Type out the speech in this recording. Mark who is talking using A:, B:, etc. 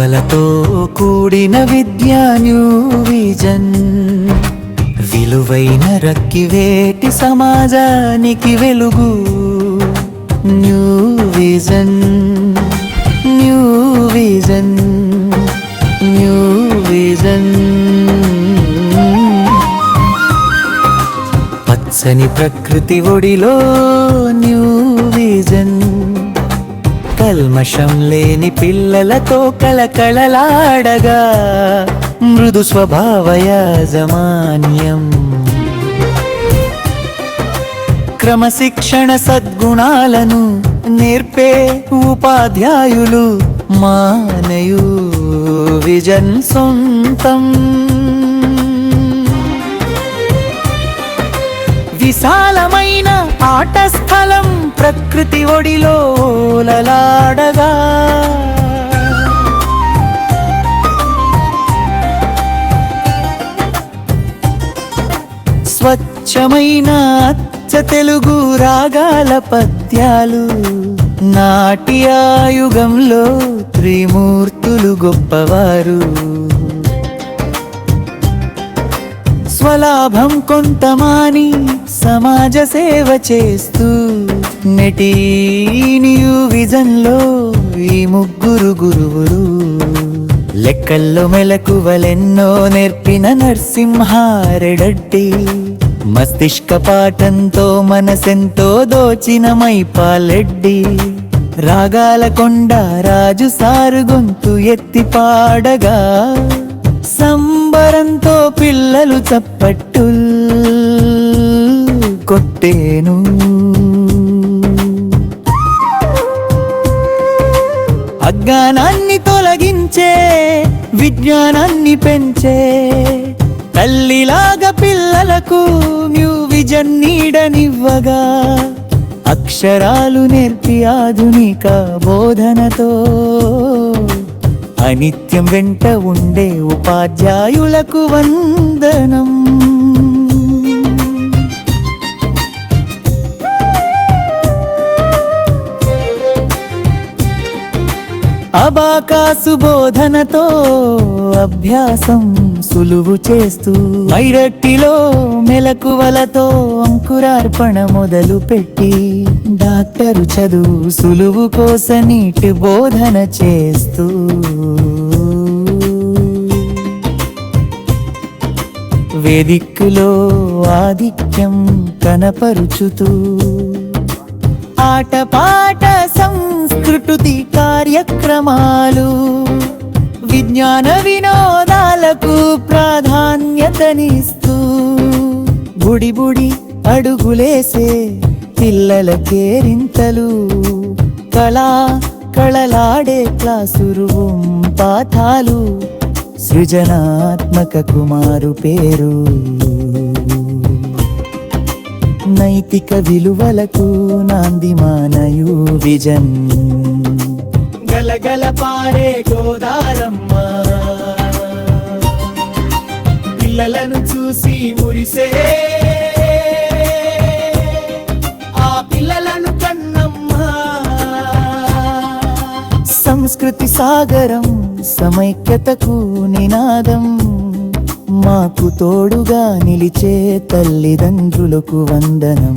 A: విలువలతో కూడిన విద్యా న్యూ విజన్ విలువైన రక్కివేటి సమాజానికి వెలుగు. New vision new vision new vision పచ్చని ప్రకృతి ఒడిలో న్యూ విజన్ కల్మషం లేని పిల్లలతో కళకళలాడగా మృదు స్వభావ యాజమాన్యం. క్రమశిక్షణ సద్గుణాలను నేర్పే ఉపాధ్యాయులు మానయు విజన్ సొంతం. విశాలమైన ఆట స్థలం ప్రకృతి ఒడిలో లలాడగా స్వచ్ఛమైన అచ్చ తెలుగు రాగాల పద్యాలు నాట్యాయుగంలో త్రిమూర్తులు గొప్పవారు. స్వలాభం కొంతమాని సమాజ సేవ చేస్తూ నెటీ న్యూ విజన్లో ఈ ముగ్గురు గురువులు. లెక్కల్లో మెలకువలెన్నో నేర్పిన నరసింహారెడడ్డి మస్తిష్క పాఠంతో మనసెంతో దోచిన మైపాలెడ్డి. రాగాల కొండ రాజు సారు గొంతు ఎత్తి పాడగా. సంబరంతో పిల్లలు చప్పట్టు కొట్టేను. అజ్ఞానాన్ని తొలగించే విజ్ఞానాన్ని పెంచే తల్లిలాగా పిల్లలకు న్యూ విజన్ నీడనివ్వగా అక్షరాలు నేర్పి ఆధునిక బోధనతో అనిత్యం వెంట ఉండే ఉపాధ్యాయులకు వందనం. అబాకాసు బోధనతో అభ్యాసం సులువు చేస్తూ మైరట్టిలో మెలకువలతో అంకురార్పణ మొదలు పెట్టి డాక్టరు చదువు సులువు కోస నీటి బోధన చేస్తూ. వేదిక్కులో ఆధిక్యం కనపరుచుతూ ఆటపాట ప్రకృతి కార్యక్రమాలు విజ్ఞాన వినోదాలకు ప్రాధాన్యతనిస్తూ బుడిబుడి అడుగులేసే పిల్లల కేరింతలు కళా కళలాడే క్లాసు రూమ్ పాఠాలు సృజనాత్మక కుమారు పేరు. నైతిక విలువలకు నాంది మానయు విజన్. గలగల గోదారమ్మ పిల్లలను చూసి మురిసే. ఆ పిల్లలను కన్నమ్మ. సంస్కృతి సాగరం సమైక్యతకు నినాదం. మాకు తోడుగా నిలిచే తల్లిదండ్రులకు వందనం.